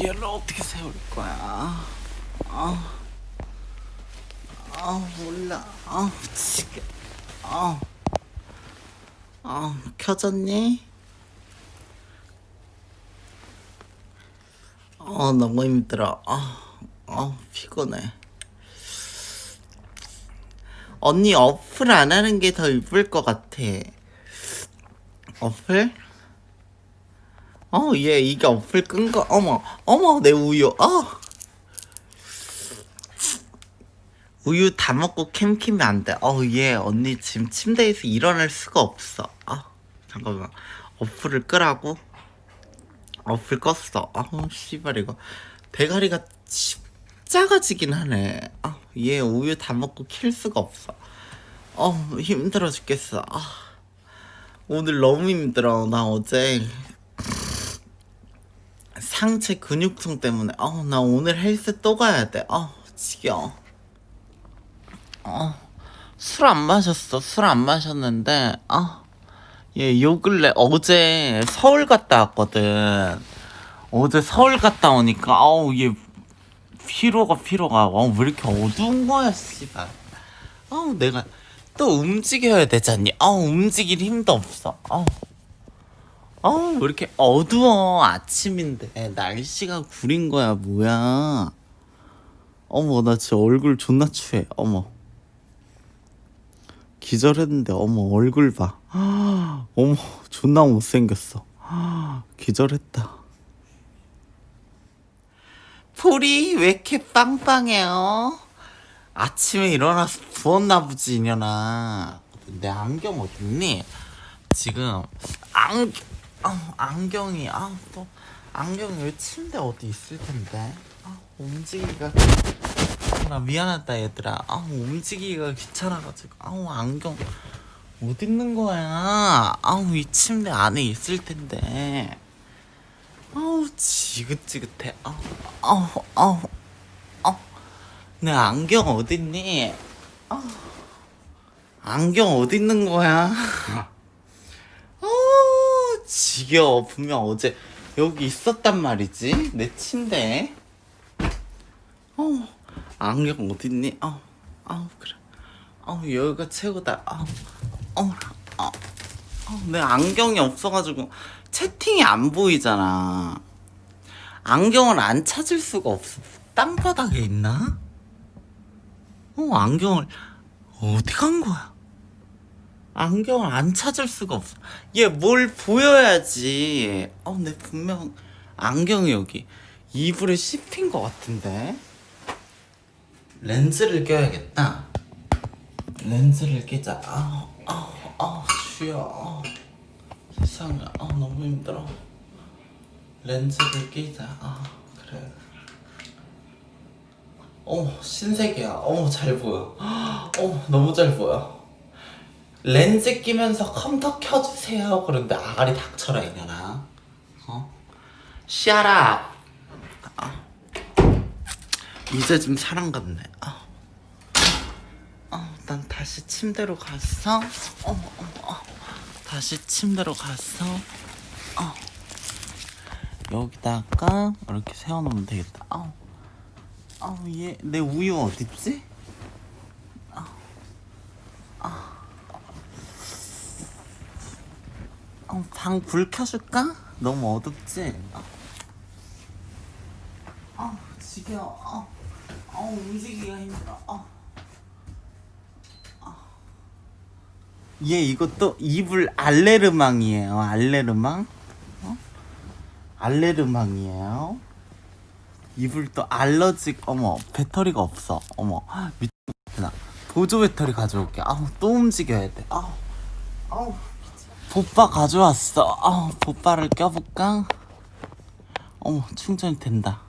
얘를 어떻게 세울 거야? 아, 아 몰라. 아 지금, 아, 아 켜졌니? 어 너무 힘들어. 아, 아 피곤해. 언니 어플 안 하는 게 더 이쁠 것 같아. 어플? 어, 얘 이게 어플 끈 거. 어머, 어머, 내 우유. 어. 우유 다 먹고 캠키면 안 돼. 어, 얘 언니 지금 침대에서 일어날 수가 없어. 아, 잠깐만. 어플을 끄라고? 어플 껐어. 아, 씨발 이거 대가리가 치- 작아지긴 하네. 아, 얘 우유 다 먹고 킬 수가 없어. 어, 힘들어 죽겠어. 아, 오늘 너무 힘들어. 나 어제 상체 근육통 때문에 어, 나 오늘 헬스 또 가야 돼. 어, 지겨워. 어, 술 안 마셨어. 술 안 마셨는데 아, 얘요 근래 어제 서울 갔다 왔거든. 어제 서울 갔다 오니까 아우 얘 피로가 피로가 어, 왜 이렇게 어두운 거야, 씨발. 아우 내가 또 움직여야 되잖니. 아우 움직일 힘도 없어. 아우. 어우, 왜 이렇게 어두워. 아침인데. 날씨가 구린 거야, 뭐야. 어머, 나 진짜 얼굴 존나 추해. 어머. 기절했는데, 어머, 얼굴 봐. 어머, 존나 못생겼어. 기절했다. 볼이 왜 이렇게 빵빵해요? 아침에 일어나서 부었나 보지, 이년아. 내 안경 어딨니? 지금 안, 아, 안경이 아 또 안경이 왜 침대 어디 있을 텐데? 아 움직이기가 아, 나 미안하다 얘들아. 아 움직이기가 귀찮아가지고. 아우 안경 어디 있는 거야? 아우 이 침대 안에 있을 텐데. 아우 지긋지긋해. 아우 아우 아우 아우 내 안경 어딨니? 아 안경 어디 있는 거야? 어, 지겨워. 분명 어제 여기 있었단 말이지. 내 침대에. 어, 안경 어딨니? 어, 어, 그래. 어, 여기가 최고다. 어, 어, 어, 어, 내 안경이 없어가지고 채팅이 안 보이잖아. 안경을 안 찾을 수가 없어. 땅바닥에 있나? 어, 안경을 어디 간 거야? 안경을 안 찾을 수가 없어. 얘 뭘 보여야지. 어, 내 분명 안경이 여기 이불에 씹힌 것 같은데. 렌즈를 껴야겠다. 렌즈를 끼자. 아, 아, 아, 주여. 아, 세상에, 아, 너무 힘들어. 렌즈를 끼자. 아, 그래. 어머, 신세계야. 어머, 잘 보여. 어머, 너무 잘 보여. 렌즈 끼면서 컴퓨터 켜주세요. 그런데 아가리 닥쳐라 이년아. 어? 샤라. 아. 이제 좀 사람 같네. 아. 어, 난 다시 침대로 갔어. 어머, 어머, 어. 다시 침대로 갔어. 어. 여기다가 이렇게 세워놓으면 되겠다. 어. 어, 얘, 내 우유 어딨지? 어, 방불 켜줄까? 너무 어둡지? 어, 어 지겨워. 어, 어 움직이기가 힘들어. 어. 어. 얘 이것도 이불 알레르망이에요. 알레르망? 어? 알레르망이에요. 이불 또 알러지 어머 배터리가 없어. 어머 미쳤나. 보조 배터리 가져올게. 아우 또 움직여야 돼. 아우 아우. 보빠 가져왔어. 아, 보빠를 껴볼까? 어머, 충전이 된다.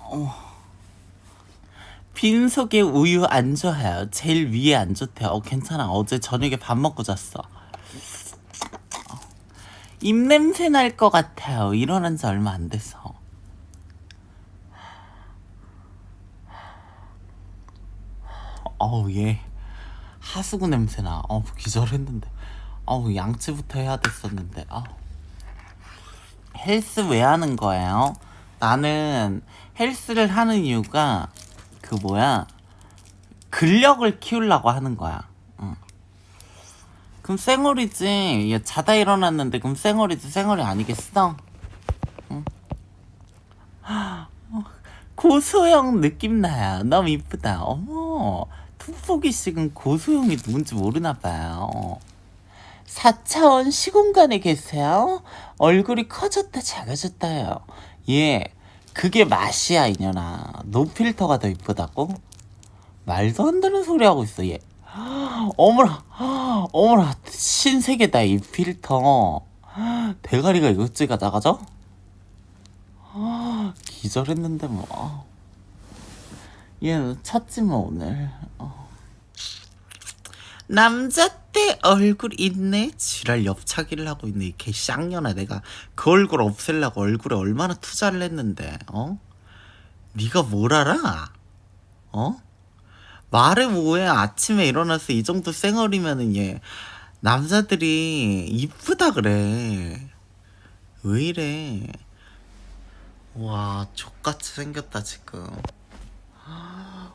어머. 빈속에 우유 안 좋아요. 제일 위에 안 좋대요. 어, 괜찮아. 어제 저녁에 밥 먹고 잤어. 입냄새 날 것 같아요. 일어난 지 얼마 안 돼서. 어우, 얘. 하수구 냄새 나. 어, 기절했는데. 어우 양치부터 해야 됐었는데 아 헬스 왜 하는 거예요? 나는 헬스를 하는 이유가 그 뭐야 근력을 키우려고 하는 거야. 응. 그럼 쌩얼이지. 얘 자다 일어났는데 그럼 쌩얼이지 쌩얼이 아니겠어? 응. 어, 고소영 느낌 나요. 너무 이쁘다. 어머, 툭보기 씨는 고소영이 누군지 모르나 봐요. 4차원 시공간에 계세요? 얼굴이 커졌다 작아졌다요. 예, 그게 맛이야 이년아. 노필터가 더 이쁘다고? 말도 안 되는 소리 하고 있어 얘. 어머나, 어머나 신세계다 이 필터. 대가리가 이것저것 작아져? 기절했는데 뭐. 얘 찾지 뭐 오늘. 어. 남자 때 얼굴 있네? 지랄 옆차기를 하고 있네. 이 개쌍년아. 내가 그 얼굴 없애려고 얼굴에 얼마나 투자를 했는데 어? 네가 뭘 알아? 어? 말해 뭐해? 아침에 일어나서 이 정도 쌩얼이면은 얘 남자들이 이쁘다 그래. 왜 이래? 와 족같이 생겼다 지금.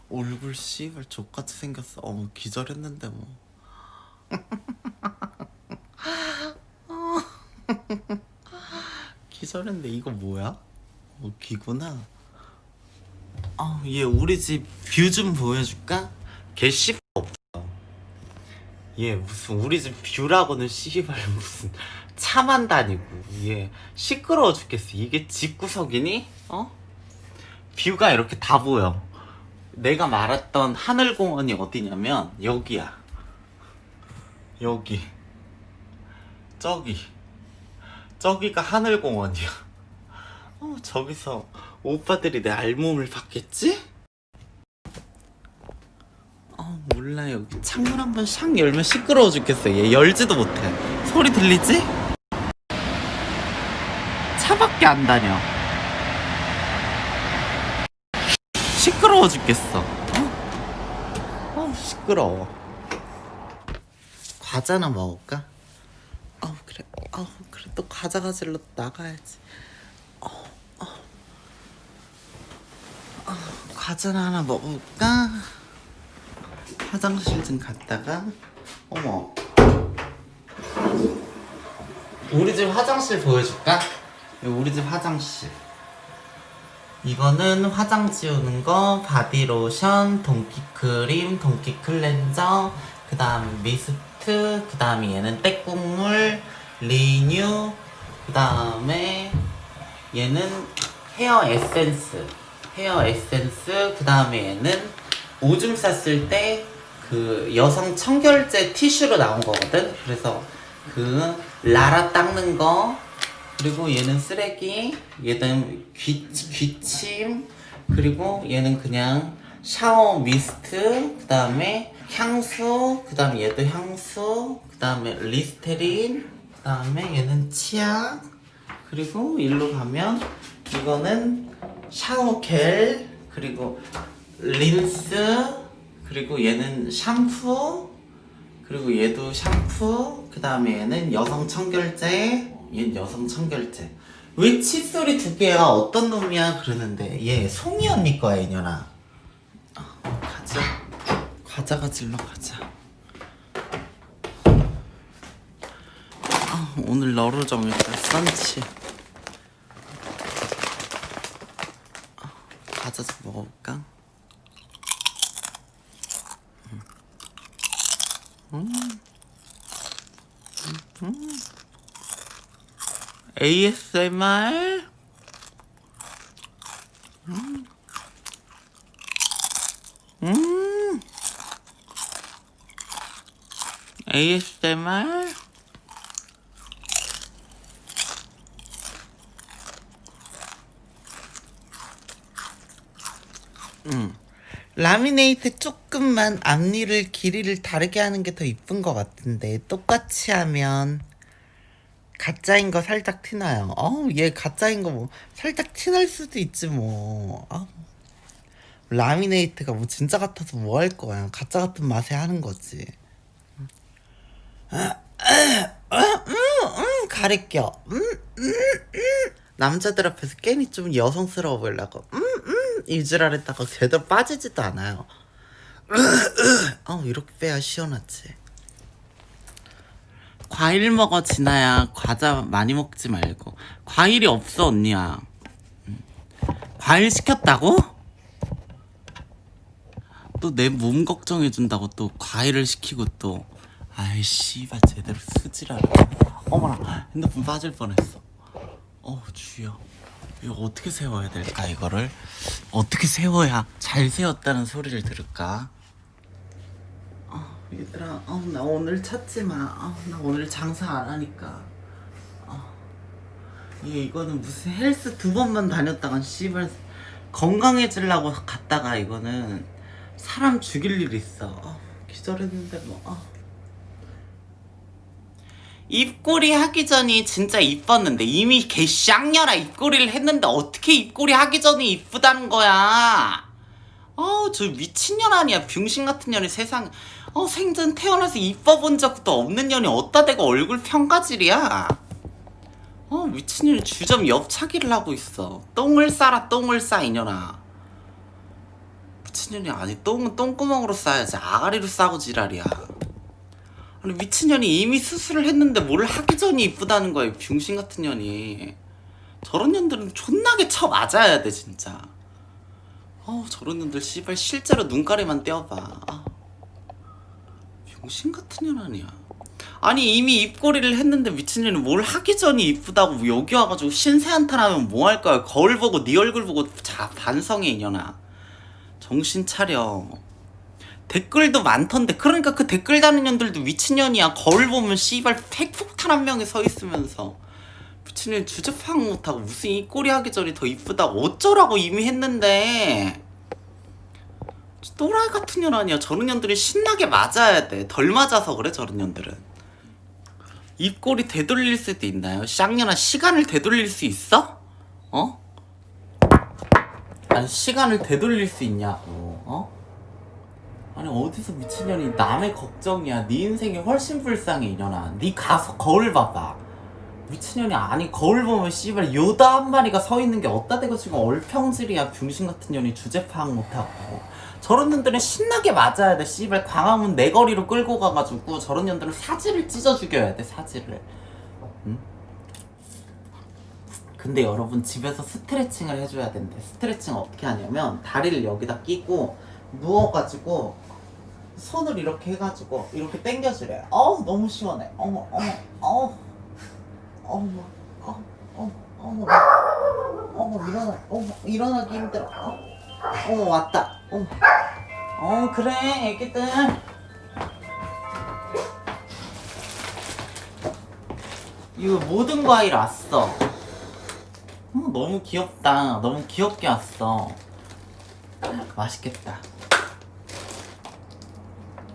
얼굴 씨발 족같이 생겼어. 어 기절했는데 뭐 기절했는데 이거 뭐야? 어, 귀구나. 아, 얘 우리 집 뷰 좀 보여줄까? 개 씨. 없어. 얘 무슨 우리 집 뷰라고는 씨발 무슨 차만 다니고 얘 시끄러워 죽겠어. 이게 집 구석이니? 어? 뷰가 이렇게 다 보여. 내가 말했던 하늘공원이 어디냐면 여기야. 여기. 저기. 저기가 하늘공원이야. 어, 저기서 오빠들이 내 알몸을 받겠지? 어, 몰라. 여기 창문 한번 샥 열면 시끄러워 죽겠어. 얘 열지도 못해. 소리 들리지? 차밖에 안 다녀. 시끄러워 죽겠어. 어, 어 시끄러워. 과자나 먹을까? 어 그래. 어 그래 또 과자 가지러 나가야지. 어, 어. 어, 과자나 하나 먹을까? 화장실 좀 갔다가 어머 우리 집 화장실 보여줄까? 우리 집 화장실 이거는 화장 지우는 거 바디로션, 동키크림, 동키클렌저 그 다음 미스 트 그 다음에 얘는 떼국물 리뉴 그 다음에 얘는 헤어 에센스 헤어 에센스 그 다음에 얘는 오줌 쌌을 때 그 여성 청결제 티슈로 나온 거거든. 그래서 그 라라 닦는 거 그리고 얘는 쓰레기 얘는 귀, 귀침 그리고 얘는 그냥 샤워 미스트 그 다음에 향수 그 다음에 얘도 향수 그 다음에 리스테린 그 다음에 얘는 치약. 그리고 일로 가면 이거는 샤워겔 그리고 린스 그리고 얘는 샴푸 그리고 얘도 샴푸 그 다음에 얘는 여성 청결제 얘는 여성 청결제. 왜 칫솔이 두 개야? 어떤 놈이야? 그러는데 얘 송이 언니 거야 이년아. 어, 가자 과자 가지러 가자 아, 오늘 너로 정했다 썬치 아, 과자 좀 먹어볼까? ASMR 음. 음. ASMR 음. 라미네이트 조금만 앞니를 길이를 다르게 하는 게 더 이쁜 것 같은데 똑같이 하면 가짜인 거 살짝 티나요. 어우 얘 가짜인 거 뭐 살짝 티날 수도 있지 뭐. 아우. 라미네이트가 뭐 진짜 같아서 뭐 할 거야. 가짜 같은 맛에 하는 거지. 아, 아, 아, 음. 남자들 앞에서 괜히 좀 여성스러워 보이려고 음음 이지랄했다가 제대로 빠지지도 않아요. 어 이렇게 빼야 시원하지. 과일 먹어 진아야 과자 많이 먹지 말고 과일이 없어 언니야. 음. 과일 시켰다고? 또 내 몸 걱정해 준다고 또 과일을 시키고 또 아이 씨발 제대로 쓰지라. 어머나 핸드폰 빠질 뻔했어. 어 주여 이거 어떻게 세워야 될까 이거를 어떻게 세워야 잘 세웠다는 소리를 들을까? 어, 얘들아, 어, 나 오늘 찾지 마. 어, 나 오늘 장사 안 하니까. 어. 얘 이거는 무슨 헬스 두 번만 다녔다간 씨발 건강해지려고 갔다가 이거는 사람 죽일 일 있어. 어, 기절했는데 뭐. 어. 입꼬리 하기 전이 진짜 이뻤는데 이미 개 쌍년아 입꼬리를 했는데 어떻게 입꼬리 하기 전이 이쁘다는 거야? 어, 저 미친년 아니야. 병신 같은 년이 세상, 어, 생전 태어나서 이뻐 본 적도 없는 년이 어디다 대고 얼굴 평가질이야. 어, 미친년이 주점 옆차기를 하고 있어. 똥을 싸라, 똥을 싸, 이년아. 미친년이 아니, 똥은 똥구멍으로 싸야지. 아가리로 싸고 지랄이야. 아니, 미친년이 이미 수술을 했는데 뭘 하기 전이 이쁘다는 이 병신 같은 년이. 저런 년들은 존나게 쳐 맞아야 돼, 진짜. 어우 저런 놈들 씨발 실제로 눈가리만 떼어봐. 아, 병신 같은 년 아니야. 아니 이미 입꼬리를 했는데 미친년이 뭘 하기 전이 이쁘다고 여기 와가지고 신세 한탄하면 뭐 할 거야 거울 보고 네 얼굴 보고 자 반성해 이년아. 정신 차려 댓글도 많던데. 그러니까 그 댓글 다는 년들도 미친년이야. 거울 보면 씨발 핵폭탄 한 명이 서 있으면서. 주제 파악 못하고 무슨 이 꼬리 하기 전에 더 이쁘다고 어쩌라고 이미 했는데. 또라이 같은 년 아니야. 저런 년들이 신나게 맞아야 돼덜 맞아서 그래 저런 년들은. 입꼬리 되돌릴 수도 있나요? 쌍년아 시간을 되돌릴 수 있어? 어? 아니 시간을 되돌릴 수 있냐고. 어? 아니 어디서 미친년이 남의 걱정이야. 네 인생이 훨씬 불쌍해 이년아. 네 가서 거울 봐봐. 미친년이 아니 거울 보면 씨발 요다 한 마리가 서 있는 게 어따 대고 지금 얼평질이야. 병신 같은 년이 주제 파악 못하고. 저런 년들은 신나게 맞아야 돼 씨발. 광화문 네 내거리로 끌고 가가지고 저런 년들은 사지를 찢어 죽여야 돼 사지를. 응? 근데 여러분 집에서 스트레칭을 해줘야 된대. 스트레칭 어떻게 하냐면 다리를 여기다 끼고 누워가지고 손을 이렇게 해가지고 이렇게 당겨주래 어우 너무 시원해 어머 어머 어우 어머, 어, 어머, 어머, 어머, 일어나, 어머, 일어나기 힘들어. 어, 어머, 왔다. 어머, 어, 그래, 애기들. 이거 모든 과일 왔어. 어, 너무 귀엽다. 너무 귀엽게 왔어. 맛있겠다.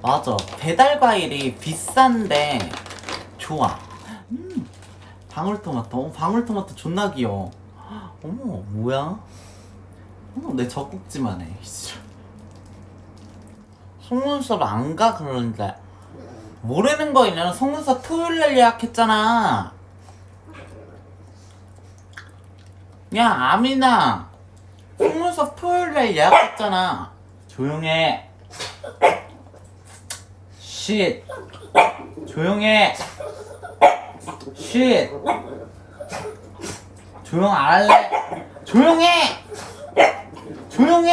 맞아. 배달 과일이 비싼데 좋아. 방울토마토. 어, 방울토마토 존나 귀여워. 어머 뭐야? 어머 내 젖꼭지만 해. 속눈썹 안 가 그러는데. 모르는 거 있냐 속눈썹 토요일 날 예약했잖아. 야 아미나. 속눈썹 토요일 날 예약했잖아. 조용해 쉿 조용해 쉿 조용 안 할래? 조용해! 조용해!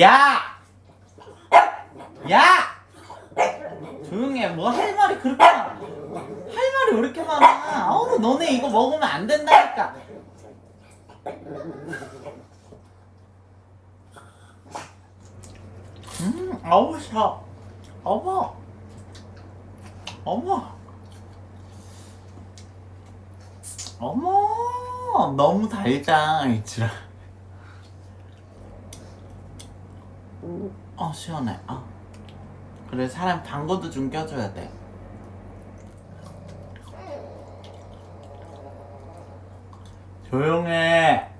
야! 야! 조용해. 뭐 할 말이 그렇게 많아. 할 말이 왜 이렇게 많아? 어우, 너네 이거 먹으면 안 된다니까. 아우, 샤. 어머 어머 어머 너무 달다 이지라. 어 시원해. 어 그래 사람 방구도 좀 껴줘야 돼. 조용해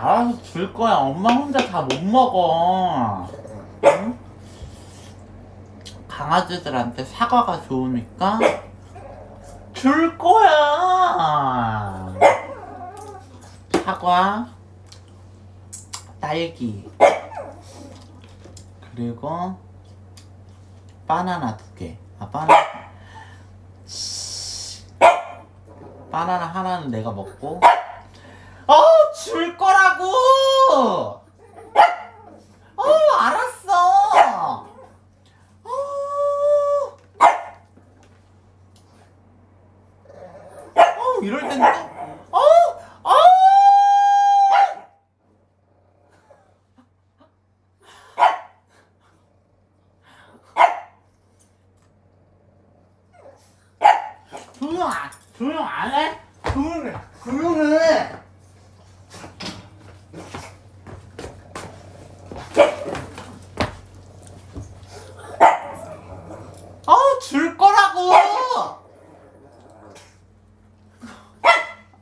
알아서 줄 거야 엄마 혼자 다 못 먹어 응? 강아지들한테 사과가 좋으니까 줄 거야. 사과, 딸기, 그리고 바나나 두 개. 아 바나나. 바나나 하나는 내가 먹고. 어, 줄 거라 고. 어, 알았어. 어. 어, 이럴 땐 또. 어, 어. 조용 안, 조용 안 해? 조용해, 조용해. 아, 줄 거라고!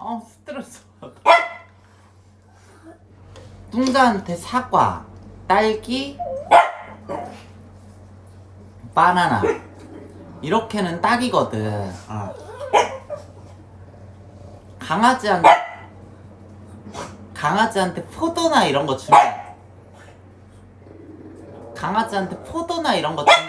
아, 스트레스 받아. 뚱자한테 사과, 딸기, 바나나. 이렇게는 딱이거든. 어. 강아지한테, 강아지한테 포도나 이런 거 주면, 강아지한테 포도나 이런 거 주면,